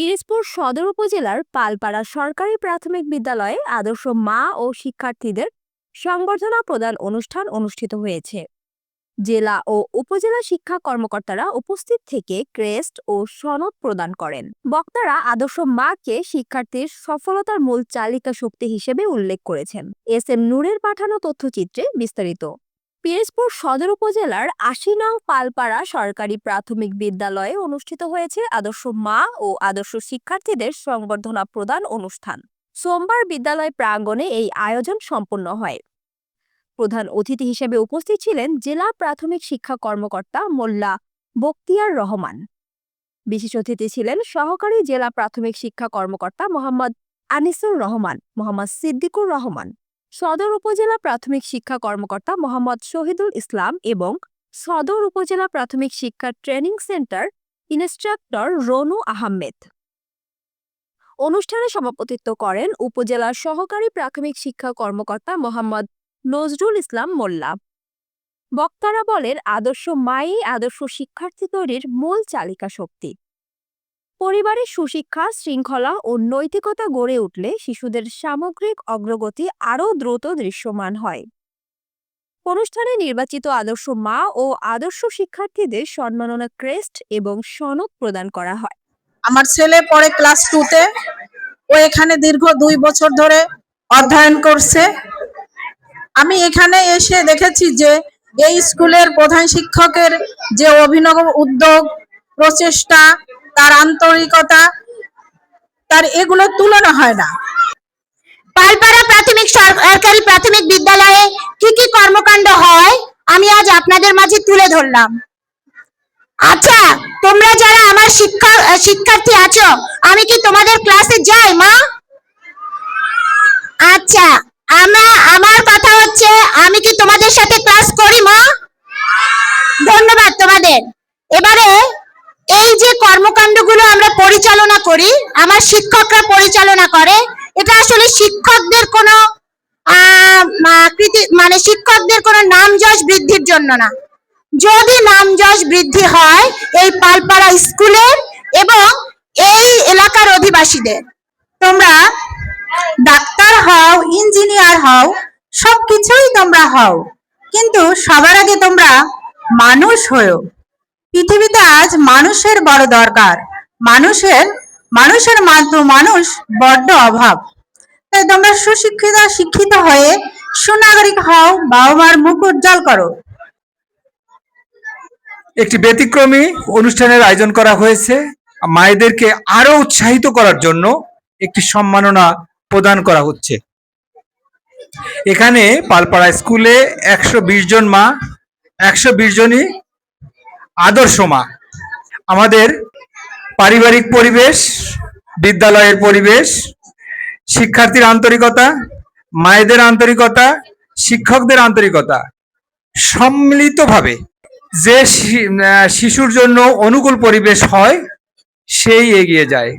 পিরোজপুর সদর উপজেলার পালপাড়া সরকারি প্রাথমিক বিদ্যালয়ে আদর্শ মা ও শিক্ষার্থীদের সংবর্ধনা প্রদান অনুষ্ঠান অনুষ্ঠিত হয়েছে। জেলা ও উপজেলা শিক্ষা কর্মকর্তারা উপস্থিত থেকে ক্রেস্ট ও সনদ প্রদান করেন। বক্তারা আদর্শ মাকে শিক্ষার্থীর সফলতার মূল চালিকা শক্তি হিসেবে উল্লেখ করেছেন। এস এম নূরের পাঠানো তথ্যচিত্রে বিস্তারিত। পিরোজপুর সদর উপজেলার আশি নং পালপাড়া সরকারি প্রাথমিক বিদ্যালয়ে অনুষ্ঠিত হয়েছে আদর্শ মা ও আদর্শ শিক্ষার্থীদের সংবর্ধনা প্রদান অনুষ্ঠান। সোমবার বিদ্যালয় প্রাঙ্গণে এই আয়োজন সম্পন্ন হয়। প্রধান অতিথি হিসেবে উপস্থিত ছিলেন জেলা প্রাথমিক শিক্ষা কর্মকর্তা মোল্লা বক্তিয়ার রহমান। বিশেষ অতিথি ছিলেন সহকারী জেলা প্রাথমিক শিক্ষা কর্মকর্তা মোহাম্মদ আনিসুর রহমান, মোহাম্মদ সিদ্দিকুর রহমান। সদর উপজেলা প্রাথমিক শিক্ষা কর্মকর্তা মোহাম্মদ শহীদুল ইসলাম এবং সদর উপজেলা প্রাথমিক শিক্ষা training centre instructor Ronu Ahmed. অনুষ্ঠানে সভাপতিত্ব করেন উপজেলার সহকারী প্রাথমিক শিক্ষা কর্মকর্তা মোহাম্মদ নজরুল ইসলাম মোল্লা। বক্তারা বলেন, আদর্শ মাই আদর্শ শিক্ষার্থী তৈরির মূল চালিকা শক্তি। পরিবারের সুশিক্ষা, শৃঙ্খলা ও নৈতিকতা গড়ে উঠলে শিশুদের সামগ্রিক অগ্রগতি আরও দ্রুত দৃশ্যমান হয়। অনুষ্ঠানে নির্বাচিত আদর্শ মা ও আদর্শ শিক্ষার্থীদের সম্মাননা ক্রেস্ট এবং সনদ প্রদান করা হয়। আমার ছেলে পড়ে ক্লাস টুতে ও এখানে দীর্ঘ দুই বছর ধরে অধ্যয়ন করছে। আমি এখানে এসে দেখেছি যে এই স্কুলের প্রধান শিক্ষকের যে অভিনব উদ্যোগ, প্রচেষ্টা তার আন্তরিকতা, তার এগুলো তুলনা হয় না। পালপাড়া প্রাথমিক সরকারি প্রাথমিক বিদ্যালয়ে কি কি কর্মকাণ্ড হয়, আমি আজ আপনাদের মাঝে তুলে ধরলাম। আচ্ছা তোমরা যারা আমার শিক্ষা, শিক্ষার্থী আছো, আমি কি তোমাদের ক্লাসে যাই, মা? আচ্ছা আমরা, আমার কথা হচ্ছে, আমি কি তোমাদের সাথে ক্লাস করি, মা? ধন্যবাদ তোমাদের। এবারে যে কর্মকাণ্ডগুলো আমরা পরিচালনা করি, আমার শিক্ষকরা পরিচালনা করে, এটা আসলে শিক্ষকদের কোনো মানে শিক্ষকদের কোনো নাম যশ বৃদ্ধির জন্য না। যদি নাম যশ বৃদ্ধি হয় এই পালপাড়া স্কুলের এবং এই এলাকার অধিবাসীদের, তোমরা ডাক্তার হও, ইঞ্জিনিয়ার হও, সবকিছুই তোমরা হও, কিন্তু সবার আগে তোমরা মানুষ হও পৃথিবীতে আজ মানুষের বড় দরকার। মানুষের মানুষের মাত্র মানুষ বড্ড অভাব। তাই তোমরা সুশিক্ষিত, শিক্ষিত হয়ে সুনাগরিক হও বাবা মার মুখ উজ্জ্বল করো। একটি ব্যতিক্রমী অনুষ্ঠানের আয়োজন করা হয়েছে। মায়েদেরকে আরও উৎসাহিত করার জন্য একটি সম্মাননা প্রদান করা হচ্ছে। এখানে পালপাড়া স্কুলে একশো বিশ জন মা, একশো বিশ জনই আদর্শ মা আমাদের পারিবারিক পরিবেশ, বিদ্যালয়ের পরিবেশ, শিক্ষার্থীর আন্তরিকতা, মায়েদের আন্তরিকতা, শিক্ষকদের আন্তরিকতা, সম্মিলিতভাবে যে শিশুর জন্য অনুকূল পরিবেশ হয়, সেই এগিয়ে যায়।